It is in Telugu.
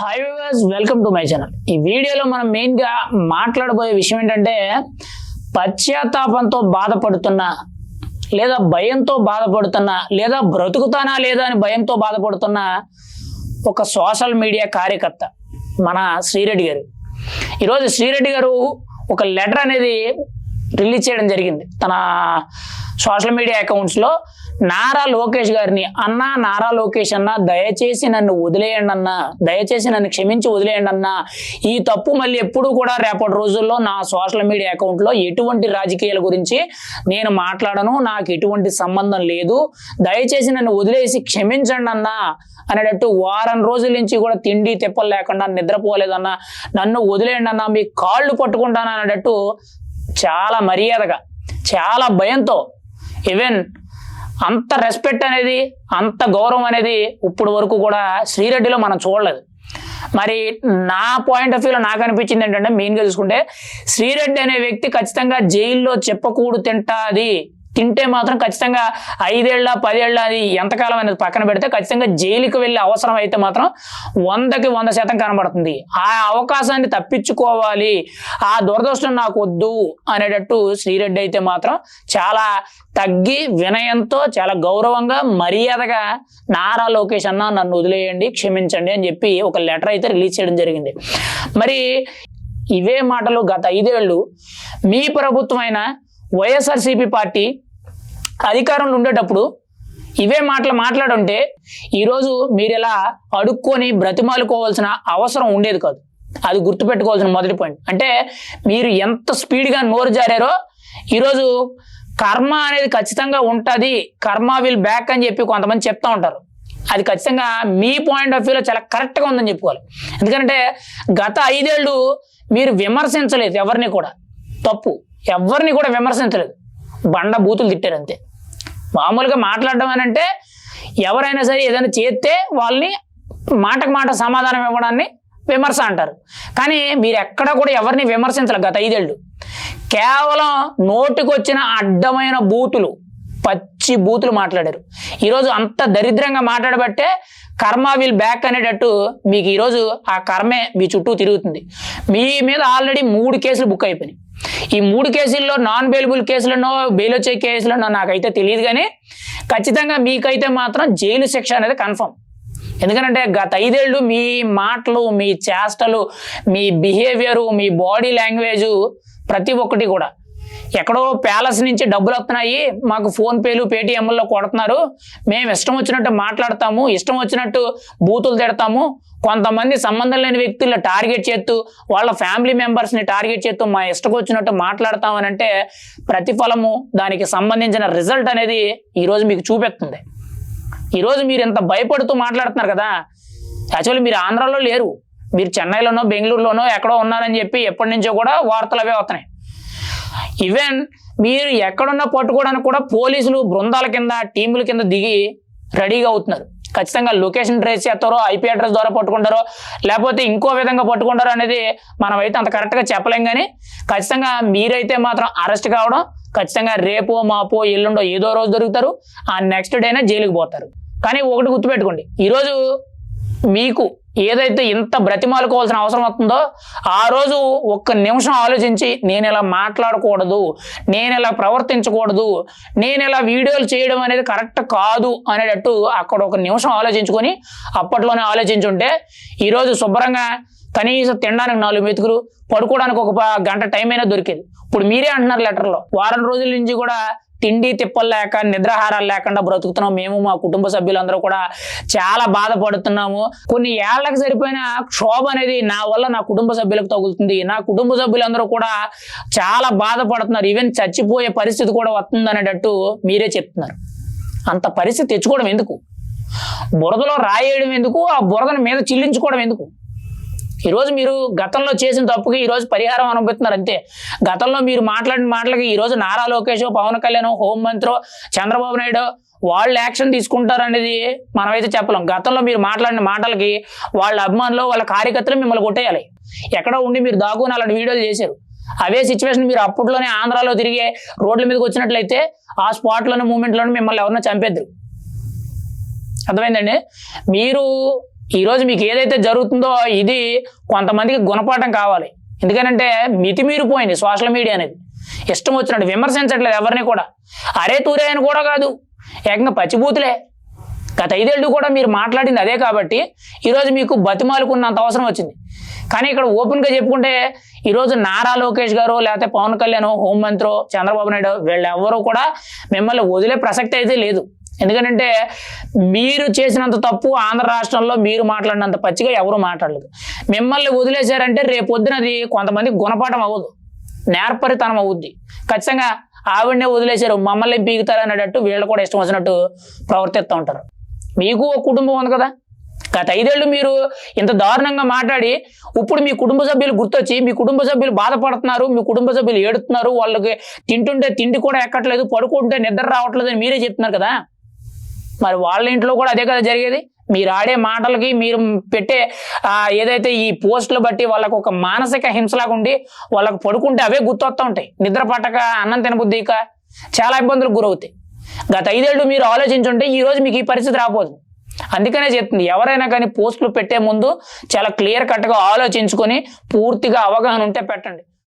Hi viewers welcome to my channel ఈ వీడియోలో మనం మెయిన్గా మాట్లాడబోయే విషయం ఏంటంటే పశ్చాత్తాపంతో బాధపడుతున్న లేదా భయంతో బాధపడుతున్న లేదా బ్రతుకుతానా లేదా అని భయంతో బాధపడుతున్న ఒక సోషల్ మీడియా కార్యకర్త మన శ్రీరెడ్డి గారు. ఈరోజు శ్రీరెడ్డి గారు ఒక లెటర్ అనేది రిలీజ్ చేయడం జరిగింది. తన సోషల్ మీడియా అకౌంట్స్లో నారా లోకేష్ గారిని అన్నా నారా లోకేష్ అన్న దయచేసి నన్ను వదిలేయండి అన్న దయచేసి నన్ను క్షమించి వదిలేయండి అన్న. ఈ తప్పు మళ్ళీ ఎప్పుడు కూడా రేపటి రోజుల్లో నా సోషల్ మీడియా అకౌంట్లో ఎటువంటి రాజకీయాల గురించి నేను మాట్లాడను నాకు ఎటువంటి సంబంధం లేదు. దయచేసి నన్ను వదిలేసి క్షమించండి అన్న. అనేటట్టు వారం రోజుల నుంచి కూడా తిండి తిప్పలు లేకుండా నిద్రపోలేదన్నా నన్ను వదిలేయండి అన్న మీ కాళ్ళు పట్టుకుంటాను అనేటట్టు చాలా మర్యాదగా చాలా భయంతో ఈవెన్ అంత రెస్పెక్ట్ అనేది అంత గౌరవం అనేది ఇప్పుడు వరకు కూడా శ్రీరెడ్డిలో మనం చూడలేదు. మరి నా పాయింట్ ఆఫ్ వ్యూలో నాకు అనిపించింది ఏంటంటే మెయిన్గా చూసుకుంటే శ్రీరెడ్డి అనే వ్యక్తి ఖచ్చితంగా జైల్లో చెప్పకూడు తింటాది. తింటే మాత్రం ఖచ్చితంగా ఐదేళ్ళ పదేళ్ళ అది ఎంతకాలం అనేది పక్కన పెడితే ఖచ్చితంగా జైలుకి వెళ్ళే అవసరం అయితే మాత్రం వందకి వంద శాతం కనబడుతుంది. ఆ అవకాశాన్ని తప్పించుకోవాలి. ఆ దురదృష్టం నాకు వద్దు అనేటట్టు శ్రీరెడ్డి అయితే మాత్రం చాలా తగ్గి వినయంతో చాలా గౌరవంగా మర్యాదగా నారా లోకేష్ అన్న నన్ను వదిలేయండి క్షమించండి అని చెప్పి ఒక లెటర్ అయితే రిలీజ్ చేయడం జరిగింది. మరి ఇవే మాటలు గత ఐదేళ్ళు మీ ప్రభుత్వమైన వైఎస్ఆర్సీపీ పార్టీ అధికారంలో ఉండేటప్పుడు ఇవే మాటలు మాట్లాడుంటే ఈరోజు మీరు ఇలా అడుక్కొని బ్రతిమాలుకోవాల్సిన అవసరం ఉండేది కాదు. అది గుర్తుపెట్టుకోవాల్సిన మొదటి పాయింట్ అంటే మీరు ఎంత స్పీడ్గా నోరు జారారో ఈరోజు కర్మ అనేది ఖచ్చితంగా ఉంటుంది. కర్మ విల్ బ్యాక్ అని చెప్పి కొంతమంది చెప్తా ఉంటారు. అది ఖచ్చితంగా మీ పాయింట్ ఆఫ్ వ్యూలో చాలా కరెక్ట్గా ఉందని చెప్పుకోవాలి. ఎందుకంటే గత ఐదేళ్ళు మీరు విమర్శించలేదు ఎవరిని కూడా. తప్పు. ఎవరిని కూడా విమర్శించలేదు. బండ బూతులు తిట్టారు అంతే. మామూలుగా మాట్లాడడం అని అంటే ఎవరైనా సరే ఏదైనా చేస్తే వాళ్ళని మాటకు మాట సమాధానం ఇవ్వడాన్ని విమర్శ అంటారు. కానీ మీరు ఎక్కడ కూడా ఎవరిని విమర్శించలేదు గత ఐదేళ్ళు. కేవలం నోటికొచ్చిన అడ్డమైన బూతులు పచ్చి బూతులు మాట్లాడారు. ఈరోజు అంత దరిద్రంగా మాట్లాడబట్టే కర్మ విల్ బ్యాక్ అనేటట్టు మీకు ఈరోజు ఆ కర్మే మీ చుట్టూ తిరుగుతుంది. మీ మీద ఆల్రెడీ మూడు కేసులు బుక్ అయిపోయినాయి. ఈ మూడు కేసుల్లో నాన్ బెయిలబుల్ కేసులనో బెయిల్ వచ్చే కేసులనో నాకైతే తెలియదు కానీ ఖచ్చితంగా మీకైతే మాత్రం జైలు శిక్ష అనేది కన్ఫర్మ్ ఎందుకంటే గత ఐదేళ్ళు మీ మాటలు మీ చేష్టలు మీ బిహేవియరు మీ బాడీ లాంగ్వేజ్ ప్రతి ఒక్కటి కూడా ఎక్కడో ప్యాలెస్ నుంచి డబ్బులు వస్తున్నాయి. మాకు ఫోన్ పేలు పేటిఎంల్లో కొడుతున్నారు. మేము ఇష్టం వచ్చినట్టు మాట్లాడతాము ఇష్టం వచ్చినట్టు బూతులు తిడతాము. కొంతమంది సంబంధం లేని వ్యక్తులను టార్గెట్ చేస్తూ వాళ్ళ ఫ్యామిలీ మెంబర్స్ని టార్గెట్ చేస్తూ మా ఇష్టం వచ్చినట్టు మాట్లాడతామని అంటే ప్రతిఫలము దానికి సంబంధించిన రిజల్ట్ అనేది ఈరోజు మీకు చూపెడుతుంది ఈరోజు మీరు ఇంత భయపడుతూ మాట్లాడుతున్నారు కదా యాక్చువల్లీ మీరు ఆంధ్రాలో లేరు. మీరు చెన్నైలోనో బెంగళూరులోనో ఎక్కడో ఉన్నారని చెప్పి ఎప్పటి నుంచో కూడా వార్తలు అవే వస్తున్నాయి. ఈవెన్ మీరు ఎక్కడున్నా పట్టుకోవడానికి కూడా పోలీసులు బృందాల కింద టీముల కింద దిగి రెడీగా అవుతున్నారు. ఖచ్చితంగా లొకేషన్ ట్రేస్ చేస్తారో ఐపీ అడ్రస్ ద్వారా పట్టుకుంటారో లేకపోతే ఇంకో విధంగా పట్టుకుంటారో అనేది మనం అయితే అంత కరెక్ట్గా చెప్పలేం కానీ ఖచ్చితంగా మీరైతే మాత్రం అరెస్ట్ కావడం ఖచ్చితంగా రేపో మాపో ఎల్లుండో ఏదో రోజు దొరుకుతారు ఆ నెక్స్ట్ డేనే జైలుకి పోతారు. కానీ ఒకటి గుర్తుపెట్టుకోండి. ఈరోజు మీకు ఏదైతే ఇంత బ్రతిమాలుకోవాల్సిన అవసరం వస్తుందో ఆ రోజు ఒక్క నిమిషం ఆలోచించి నేను ఇలా మాట్లాడకూడదు నేను ఇలా ప్రవర్తించకూడదు నేను ఇలా వీడియోలు చేయడం అనేది కరెక్ట్ కాదు అనేటట్టు అక్కడ ఒక నిమిషం ఆలోచించుకొని అప్పట్లోనే ఆలోచించుంటే ఈరోజు శుభ్రంగా కనీసం తినడానికి నాలుగు మెతుకులు పడుకోవడానికి ఒక గంట టైం అయినా దొరికేది. ఇప్పుడు మీరే అంటున్నారు లెటర్లో వారం రోజుల నుంచి కూడా తిండి తిప్పలు లేక నిద్రాహారాలు లేకుండా బ్రతుకుతున్నాం. మేము మా కుటుంబ సభ్యులందరూ కూడా చాలా బాధపడుతున్నాము. కొన్ని ఏళ్ళకు సరిపోయిన క్షోభ అనేది నా వల్ల నా కుటుంబ సభ్యులకు తగులుతుంది. నా కుటుంబ సభ్యులందరూ కూడా చాలా బాధపడుతున్నారు. ఈవెన్ చచ్చిపోయే పరిస్థితి కూడా వస్తుంది అనేటట్టు మీరే చెప్తున్నారు. అంత పరిస్థితి తెచ్చుకోవడం ఎందుకు? బురదలో రాయేయడం ఎందుకు? ఆ బురదను మీద చిల్లించుకోవడం ఎందుకు? ఈరోజు మీరు గతంలో చేసిన తప్పుకి ఈరోజు పరిహారం అనుభవిస్తున్నారు అంతే. గతంలో మీరు మాట్లాడిన మాటలకి ఈరోజు నారా లోకేష్ పవన్ కళ్యాణ్ హోంమంత్రో చంద్రబాబు నాయుడు వాళ్ళు యాక్షన్ తీసుకుంటారు అనేది మనమైతే చెప్పలేం. గతంలో మీరు మాట్లాడిన మాటలకి వాళ్ళ అభిమానులు వాళ్ళ కార్యకర్తలు మిమ్మల్ని కొట్టేయాలి. ఎక్కడో ఉండి మీరు దాగుని అలాంటి వీడియోలు చేశారు? అవే సిచ్యువేషన్ మీరు అప్పట్లోనే ఆంధ్రాలో తిరిగే రోడ్ల మీదకి వచ్చినట్లయితే ఆ స్పాట్లోనే మూమెంట్లోనే మిమ్మల్ని ఎవరినో చంపేద్దరు. అర్థమైందండి? మీరు ఈరోజు మీకు ఏదైతే జరుగుతుందో ఇది కొంతమందికి గుణపాఠం కావాలి. ఎందుకనంటే మితిమీరిపోయింది సోషల్ మీడియా అనేది. ఇష్టం వచ్చినట్టు విమర్శించట్లేదు ఎవరిని కూడా. అరే తూరే అని కూడా కాదు. ఏకంగా పచ్చిబూతులే. గత ఐదేళ్ళు కూడా మీరు మాట్లాడింది అదే కాబట్టి ఈరోజు మీకు బతిమాలుకున్నంత అవసరం వచ్చింది. కానీ ఇక్కడ ఓపెన్గా చెప్పుకుంటే ఈరోజు నారా లోకేష్ గారు లేకపోతే పవన్ కళ్యాణ్ హోంమంత్రో చంద్రబాబు నాయుడు వీళ్ళెవ్వరూ కూడా మిమ్మల్ని వదిలే ప్రసక్తి అయితే లేదు. ఎందుకంటే మీరు చేసినంత తప్పు ఆంధ్ర రాష్ట్రంలో మీరు మాట్లాడినంత పచ్చిగా ఎవరు మాట్లాడలేదు. మిమ్మల్ని వదిలేశారంటే రేపొద్దున అది కొంతమంది గుణపాఠం అవ్వదు. నేర్పరితనం అవుద్ది. ఖచ్చితంగా ఆవిడనే వదిలేశారు మమ్మల్ని పీకుతారు అనేటట్టు వీళ్ళు కూడా ఇష్టం వచ్చినట్టు ప్రవర్తిస్తూ ఉంటారు. మీకు ఒక కుటుంబం ఉంది కదా. గత ఐదేళ్ళు మీరు ఇంత దారుణంగా మాట్లాడి ఇప్పుడు మీ కుటుంబ సభ్యులు గుర్తొచ్చి మీ కుటుంబ సభ్యులు బాధపడుతున్నారు మీ కుటుంబ సభ్యులు ఏడుతున్నారు వాళ్ళకి తింటుంటే తిండి కూడా ఎక్కట్లేదు పడుకుంటే నిద్ర రావట్లేదు అని మీరే చెప్తున్నారు కదా. మరి వాళ్ళ ఇంట్లో కూడా అదే కదా జరిగేది? మీరు ఆడే మాటలకి మీరు పెట్టే ఆ, ఏదైతే ఈ పోస్టులు బట్టి వాళ్ళకు ఒక మానసిక హింసలాగా ఉండి వాళ్ళకు పడుకుంటే అవే గుర్తొస్తూ ఉంటాయి. నిద్ర పట్టక అన్నం తినబుద్దిక చాలా ఇబ్బందులకు గురవుతాయి. గత ఐదేళ్ళు మీరు ఆలోచించుంటే ఈ రోజు మీకు ఈ పరిస్థితి రాబోదు. అందుకనే చెప్తుంది ఎవరైనా కానీ పోస్టులు పెట్టే ముందు చాలా క్లియర్ కట్గా ఆలోచించుకొని పూర్తిగా అవగాహన ఉంటే పెట్టండి.